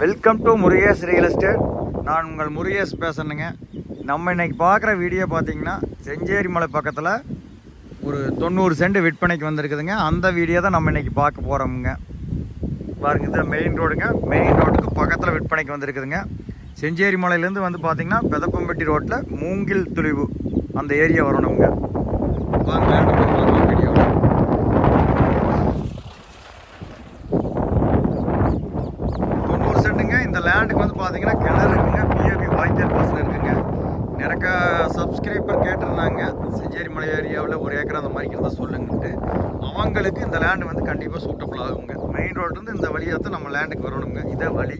Welcome to Murugesh real estate நான் உங்கள் முருகேஷ் பேசணுங்க நம்ம இன்னைக்கு பார்க்குற வீடியோ பார்த்தீங்கன்னா செஞ்சேரி மலை பக்கத்தில் ஒரு தொண்ணூறு சென்ட் விற்பனைக்கு வந்திருக்குதுங்க. அந்த வீடியோ தான் நம்ம இன்னைக்கு பார்க்க போகிறோமுங்க பாருங்க இது மெயின் ரோடுங்க மெயின் ரோட்டுக்கு பக்கத்தில் விற்பனைக்கு வந்திருக்குதுங்க. செஞ்சேரி மலையிலேருந்து வந்து பார்த்தீங்கன்னா பெதப்பம்பட்டி ரோட்டில் மூங்கில் துளிவு அந்த ஏரியா வரணுங்க. வாங்க வீடியோ தொண்ணூறு சென்ட்டுங்க இந்த லேண்டுக்கு வந்து பார்த்தீங்கன்னா கிணறு இருக்குங்க. பிஏபி வாய்க்கால் பாசனம் இருக்குங்க. நிறைய சப்ஸ்கிரைபர் கேட்டிருந்தாங்க. செஞ்சேரி மலை ஏரியாவில் ஒரு ஏக்கர் அந்த மாதிரி இருந்தால் சொல்லுங்கன்ட்டு. அவங்களுக்கு இந்த லேண்டு வந்து கண்டிப்பாக சூட்டபிள் ஆகுங்க. மெயின் ரோட்லேருந்து இந்த வழியாக தான் நம்ம லேண்டுக்கு வரணுங்க. இதே வழி.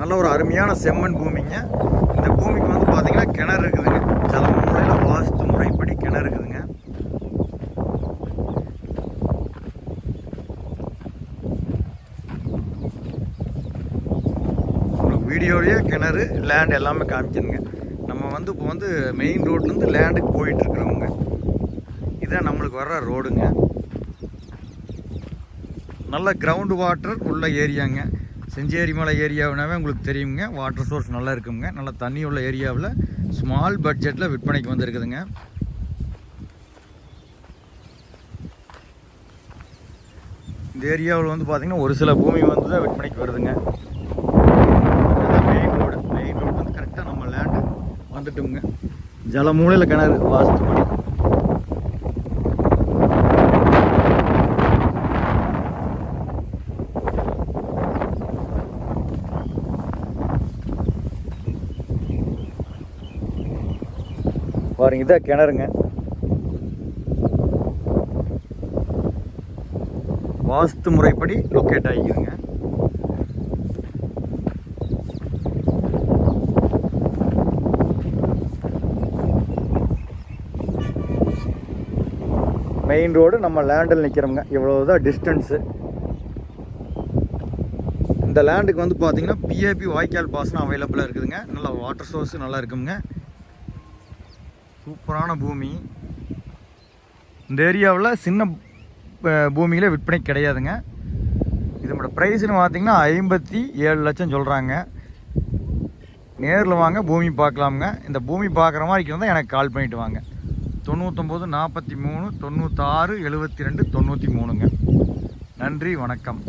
நல்ல ஒரு அருமையான செம்மண் பூமிங்க. இந்த பூமிக்கு வந்து பார்த்தீங்கன்னா கிணறு இருக்குதுங்க. ஜலம் முறையில் வாஸ்து முறைப்படி கிணறு இருக்குதுங்க உங்களுக்கு கிணறு லேண்ட் எல்லாமே காமிச்சிருங்க நம்ம வந்து இப்போ வந்து மெயின் ரோட்லேருந்து லேண்டுக்கு போயிட்டுருக்குறவங்க இதுதான் நம்மளுக்கு வர்ற ரோடுங்க நல்ல கிரவுண்ட் வாட்டர் உள்ள ஏரியாங்க. செஞ்சேரி மலை ஏரியாவுனாவே உங்களுக்கு தெரியுங்க. வாட்டர் சோர்ஸ் நல்லா இருக்குங்க. நல்ல தண்ணி உள்ள ஏரியாவில் ஸ்மால் பட்ஜெட்டில் விற்பனைக்கு வந்திருக்குதுங்க. இந்த ஏரியாவில் வந்து பார்த்திங்கன்னா ஒரு சில பூமி வந்து தான் விற்பனைக்கு வருதுங்க மெயின் ரோடு மெயின் ரோடு வந்து கரெக்டாக நம்ம லேண்டு வந்துட்டோங்க ஜல மூலையில் கிணறு படி. பாருங்க இதான் கிணறுங்க. வாஸ்து முறைப்படி லொக்கேட் ஆகிக்குதுங்க மெயின் ரோடு நம்ம லேண்டில் நிற்கிறோங்க இவ்வளவுதான் டிஸ்டன்ஸு இந்த லேண்டுக்கு வந்து பார்த்தீங்கன்னா பிஏபி வாய்க்கால் பாசனம் அவைலபிளாக இருக்குதுங்க. நல்லா வாட்டர் சோர்ஸ் நல்லா இருக்குங்க. சூப்பரான பூமி. இந்த ஏரியாவில் சின்ன பூமியில் விற்பனை கிடையாதுங்க. இதோட ப்ரைஸ்னு பார்த்தீங்கன்னா ஐம்பத்தி ஏழு லட்சம் சொல்கிறாங்க நேரில் வாங்க பூமி பார்க்கலாமுங்க. இந்த பூமி பார்க்குற மாதிரி இருந்தால் எனக்கு கால் பண்ணிவிட்டு வாங்க. தொண்ணூத்தொம்பது நாற்பத்தி மூணு தொண்ணூத்தாறு எழுபத்தி ரெண்டு தொண்ணூற்றி மூணுங்க. நன்றி வணக்கம்.